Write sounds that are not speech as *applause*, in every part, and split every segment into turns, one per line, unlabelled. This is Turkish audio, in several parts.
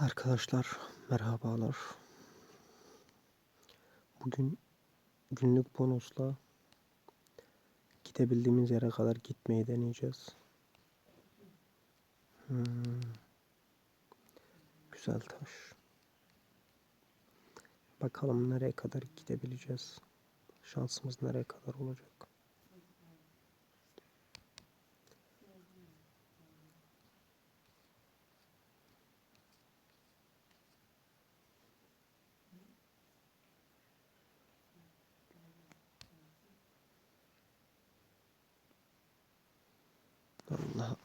Arkadaşlar merhabalar. Bugün günlük bonusla gidebildiğimiz yere kadar gitmeyi deneyeceğiz. Hmm. Güzel taş. Bakalım nereye kadar gidebileceğiz. Şansımız nereye kadar olacak. Allah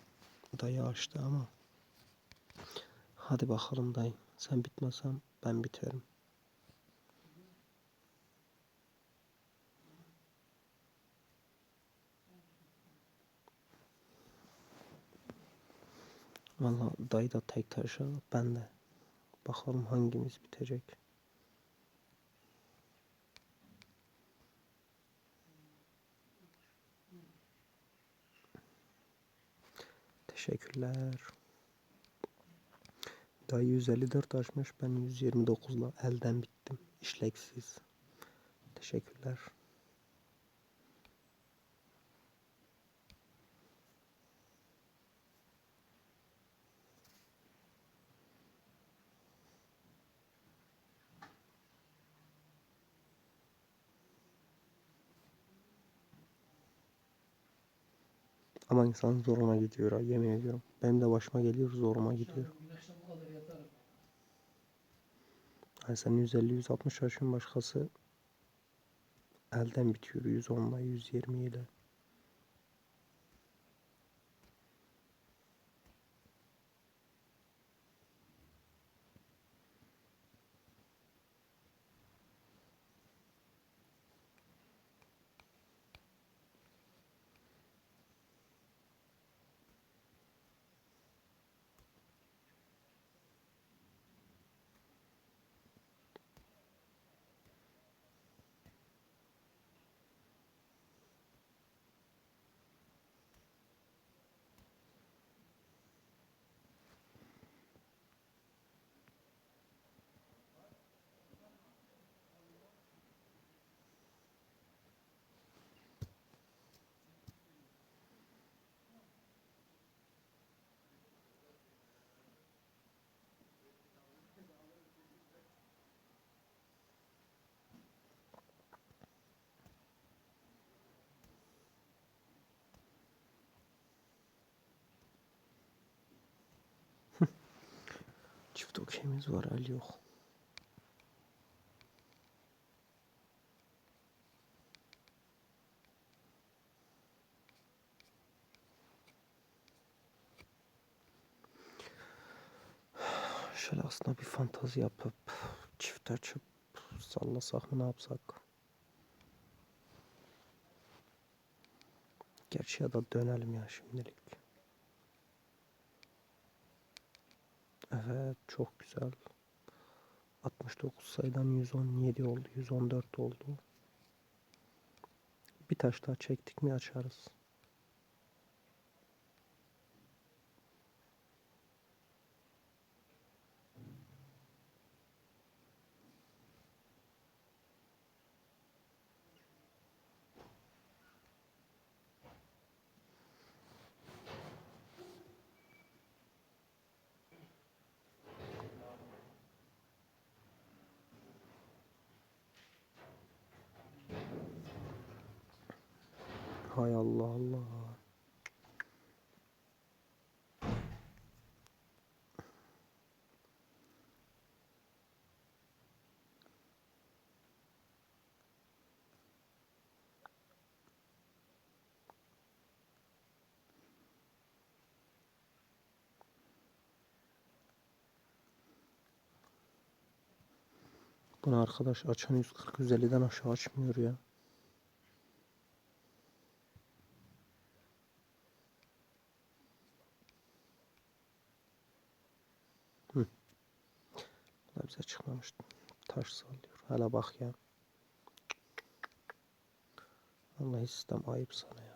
da yağıştı ama. Hadi bakalım dayı. Sen bitmesen ben biterim. Valla dayı da tek taşa ben de. Bakalım hangimiz bitecek. Teşekkürler. Dayı 154 açmış. Ben 129'la elden bittim. İşleksiz. Teşekkürler. Ama insan zoruna gidiyor ha yemin ediyorum. Benim de başıma geliyor zoruma gidiyor. Yani sen 150-160 yaşın başkası elden bitiyor 110'la 120 ile. Çift okeyimiz var el yok. Şöyle aslında bir fantazi yapıp çift açıp sallasak mı ne yapsak? Gerçi ya da dönelim ya şimdilik. Evet çok güzel. 69 sayıdan 117 oldu. 114 oldu. Bir taş daha çektik mi açarız. Hay Allah Allah. Bunu arkadaş açan 140 150'den aşağı açmıyor ya. Hı. Bu da bize çıkmamıştı. Taş sallıyor. Hala bak ya. Vallahi sistem ayıp sana ya.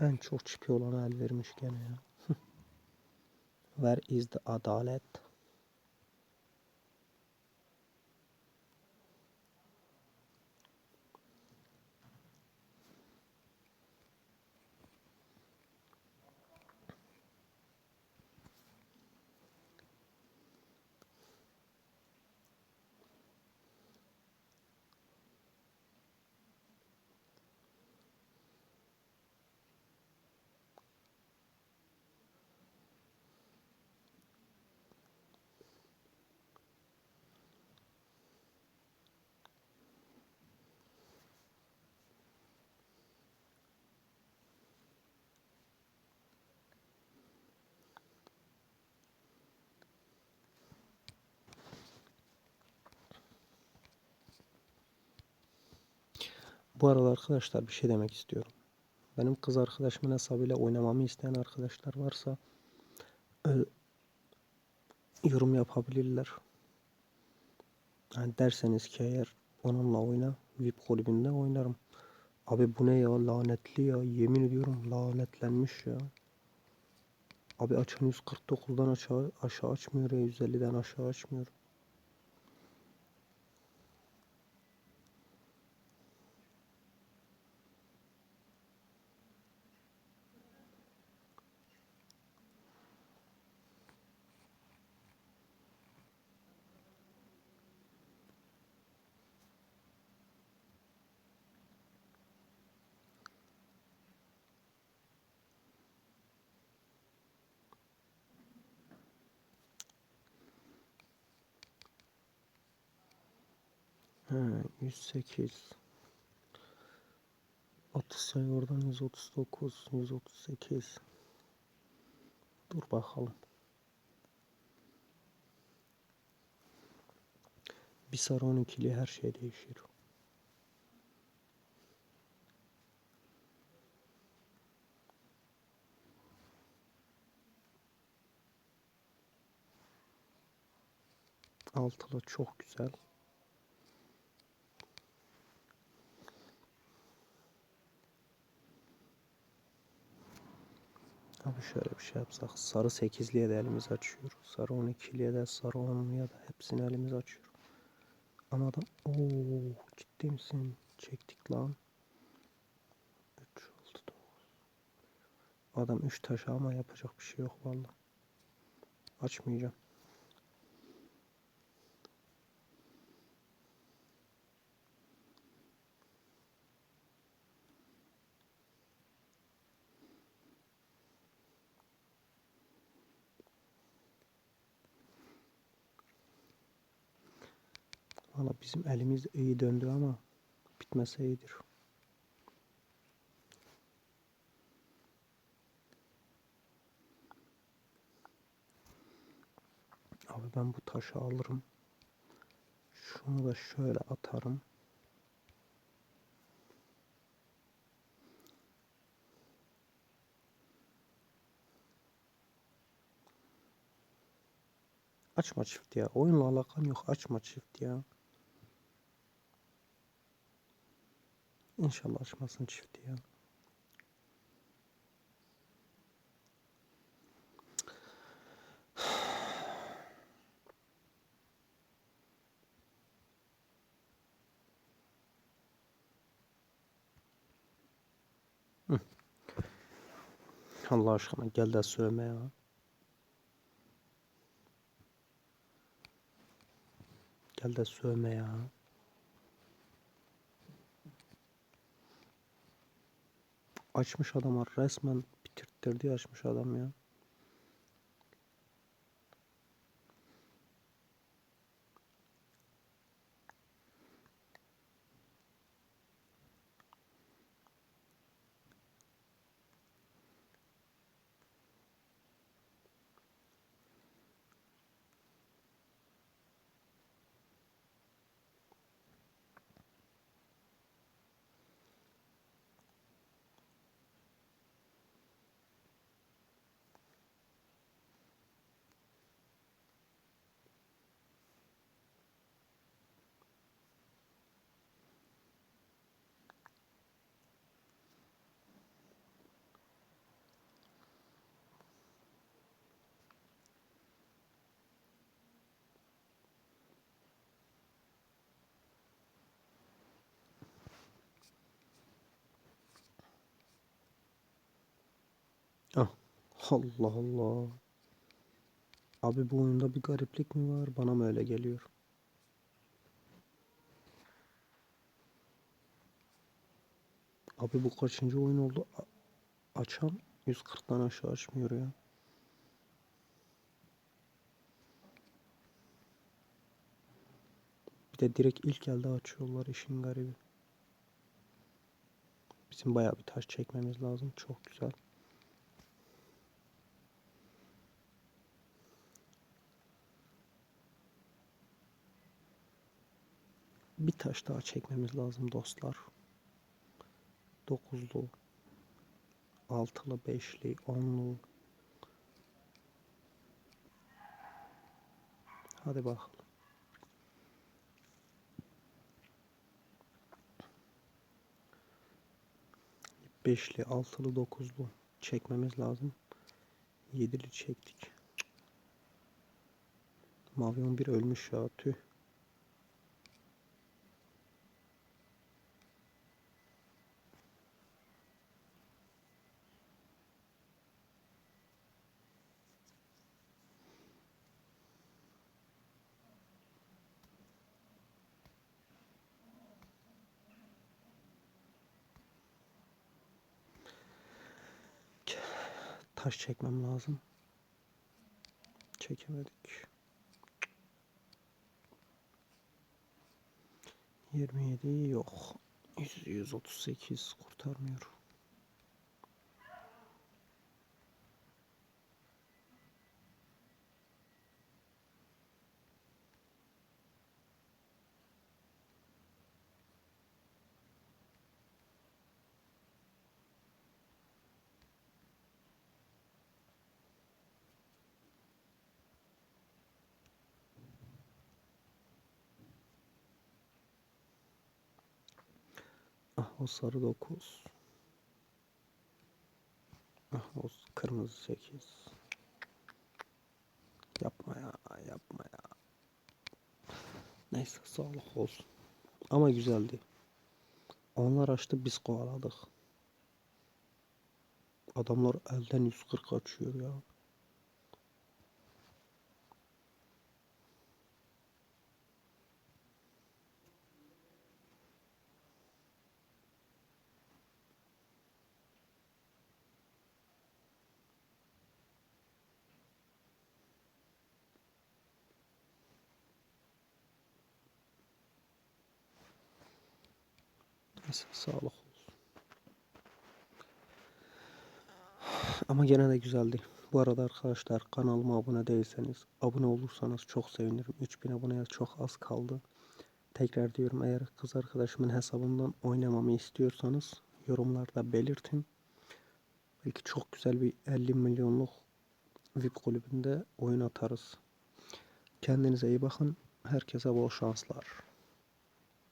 En çok çipi olana el vermiş gene ya. *laughs* Where is the adalet? Bu arada arkadaşlar bir şey demek istiyorum. Benim kız arkadaşımın hesabıyla oynamamı isteyen arkadaşlar varsa e, yorum yapabilirler. Yani derseniz ki eğer onunla oyna VIP kulübünde oynarım. Abi bu ne ya lanetli ya yemin ediyorum lanetlenmiş ya. Abi açan 149'dan aşağı aşağı açmıyor ya 150'den aşağı açmıyor. He, 108 30 sayı oradan 139 138 Dur bakalım. Bir sarı 12'li her şey değişir. Altılı çok güzel. Abi şöyle bir şey yapsak. Sarı 8'liye de elimiz açıyor. Sarı 12'liye de sarı 10'luya da hepsini elimiz açıyor. Ama adam ooo ciddi misin? Çektik lan. 3 oldu 9. Adam 3 taşı ama yapacak bir şey yok valla. Açmayacağım. Valla bizim elimiz iyi döndü ama bitmese iyidir. Abi ben bu taşı alırım. Şunu da şöyle atarım. Açma çift ya. Oyunla alakan yok. Açma çift ya. İnşallah açmasın çifti ya. Allah aşkına gel de söyleme ya. Gel de söyleme ya. Açmış adam resmen bitirttirdi açmış adam ya. Ah. Allah Allah. Abi bu oyunda bir gariplik mi var? Bana mı öyle geliyor? Abi bu kaçıncı oyun oldu? A- açan 140'tan aşağı açmıyor ya. Bir de direkt ilk elde açıyorlar işin garibi. Bizim bayağı bir taş çekmemiz lazım. Çok güzel. Bir taş daha çekmemiz lazım dostlar. Dokuzlu, altılı, beşli, onlu. Hadi bakalım. Beşli, altılı, dokuzlu çekmemiz lazım. Yedili çektik. Mavi 11 ölmüş ya tüh. Taş çekmem lazım. Çekemedik. 27 yok. 100, 138 kurtarmıyor. Ah o sarı 9. Ah o kırmızı 8. Yapma ya, yapma ya. Neyse sağlık olsun. Ama güzeldi. Onlar açtı biz kovaladık. Adamlar elden 140 açıyor ya. Neyse sağlık olsun. Ama gene de güzeldi. Bu arada arkadaşlar kanalıma abone değilseniz abone olursanız çok sevinirim. 3000 aboneye çok az kaldı. Tekrar diyorum eğer kız arkadaşımın hesabından oynamamı istiyorsanız yorumlarda belirtin. Belki çok güzel bir 50 milyonluk VIP kulübünde oyun atarız. Kendinize iyi bakın. Herkese bol şanslar.